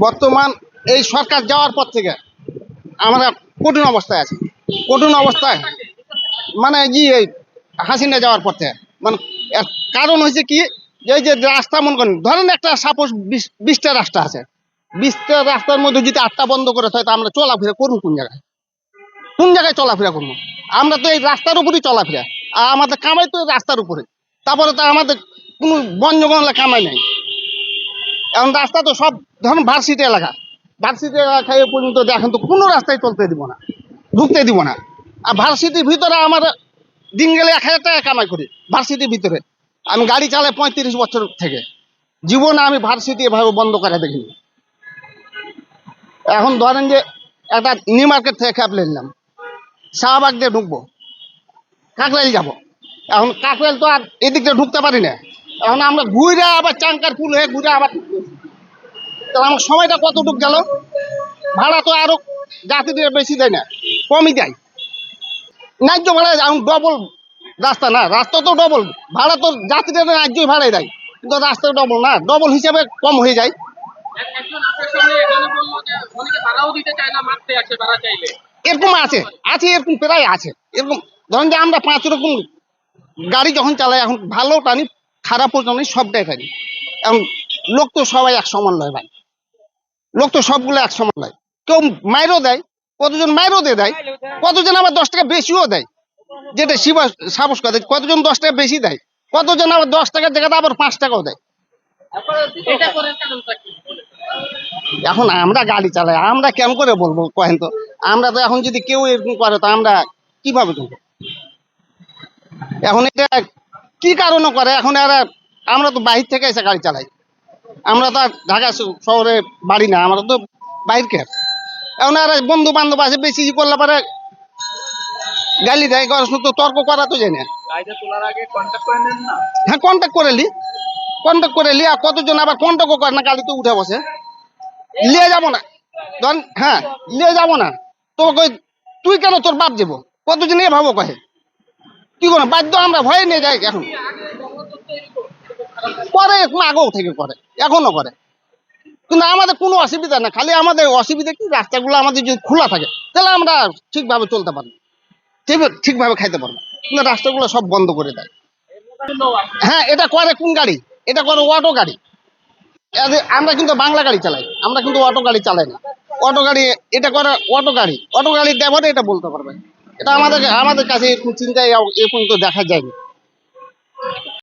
বর্তমান এই সরকার যাওয়ার পর থেকে আমরা কঠিন অবস্থায় আছি। কঠিন অবস্থায়। মানে ই এই হাসিনা যাওয়ার পর থেকে। মানে এর কারণ হয়েছে কি যে এই যে রাস্তা মনে করেন, ধরেন একটা সাপোজ বিশটা রাস্তা আছে। বিশটা রাস্তার মধ্যে যদি আটটা বন্ধ করে থাকে তা আমরা চলাফেরা করুন কোন জায়গায়? কোন জায়গায় চলাফেরা করব? আমরা তো এই রাস্তার উপরেই চলাফেরা। আর আমাদের কামাই তো রাস্তার উপরে। তারপরে তো আমাদের কোনো বন জঙ্গলে কামাই নেই। এখন রাস্তা তো সব, ধরুন ভার্সিটি এলাকা। ভার্সিটি এ পর্যন্ত দেখেন তো, কোনো রাস্তায় চলতে দিব না, ঢুকতে দিব না। আর ভার্সিটির ভিতরে আমার দিন গেলে এক হাজার টাকা কামাই করি ভার্সিটির ভিতরে। আমি গাড়ি চালাই পঁয়ত্রিশ বছর থেকে। জীবনে আমি ভার্সিটি এভাবে বন্ধ করে দেখিনি। এখন ধরেন যে একটা নিউ মার্কেট থেকে ক্যাব নিলাম। শাহবাগ দিয়ে ঢুকবো। কাকরাইল যাব। এখন কাকরাইল তো আর এদিক দিয়ে ঢুকতে পারি না। এখন আমরা ঘুরে আবার চাঙ্কার ফুল হয়ে ঘুরে আবার তাহলে আমার সময়টা কতটুক গেল? ভাড়া তো আরও যাত্রীদের বেশি দেয় না কমই দেয়। ন্যায্য ভাড়া এখন ডবল রাস্তা না রাস্তা তো ডবল ভাড়া তো যাত্রীদের ন্যায্যই ভাড়াই দেয়। কিন্তু রাস্তা ডবল না ডবল হিসাবে কম হয়ে যায়। এরকম আছে আছে এরকম প্রায় আছে। এরকম ধরেন যে আমরা পাঁচ রকম গাড়ি যখন চালাই এখন ভালো টানি খারাপও টানি সবটাই টানি এখন লোক তো সবাই এক সমান নয় ভাই। লোক তো সবগুলো এক সমান নয়। কেউ মাইরও দেয়, কতজন মাইরও দিয়ে দেয়, কতজন আবার দশ টাকা বেশিও দেয়। যেটা শিবা সাবস করে, কতজন দশ টাকা বেশি দেয়, কতজন আবার দশ টাকার জায়গাতে আবার পাঁচ টাকাও দেয়। এখন আমরা গাড়ি চালাই, আমরা কেমন করে বলব কহেন তো? আমরা তো এখন যদি কেউ এরকম করে, তো আমরা কীভাবে এখন এটা কি কারণে করে? এখন এরা আমরা তো বাহির থেকে এসে গাড়ি চালাই। আমরা তো আর ঢাকা শহরে বাড়ি না আমরা তো বাইরকে এখন এরা বন্ধু বান্ধব আছে বেশি করলে পরে গালি দেয় তো তর্ক করা তো যায় না। গাড়িটা তোলার আগে কন্ট্যাক্ট করে নেন না? হ্যাঁ কন্ট্যাক্ট করে লি। কন্ট্যাক্ট করে লি আর কতজন আবার কন্ট্যাক্টও করে না গাড়িতে উঠে বসে। নিয়ে যাব না। ধর হ্যাঁ নিয়ে যাব না। তো কই তুই কেন তোর বাপ যাব কতজন এ ভাবো কহে? কি করো বাধ্য আমরা, ভয়ে নিয়ে যাই এখন। করে আগেও থেকে করে, এখনও করে। কিন্তু আমাদের কোনো অসুবিধা না খালি আমাদের অসুবিধা কি? রাস্তাগুলো আমাদের যদি খোলা থাকে, তাহলে আমরা ঠিকভাবে চলতে পারব। ঠিক- ঠিকভাবে খাইতে পারব। কিন্তু রাস্তাগুলো সব বন্ধ করে দেয়। হ্যাঁ এটা করে কোন গাড়ি? এটা করে অটো গাড়ি। আমরা কিন্তু বাংলা গাড়ি চালাই, আমরা কিন্তু অটো গাড়ি চালাই না। অটো গাড়ি, এটা করে অটো গাড়ি। অটো গাড়ির ড্রাইভার এটা বলতে পারবে এটা আমাদের আমাদের কাছে এরকম চিন্তায় এ পর্যন্ত দেখা যায়নি।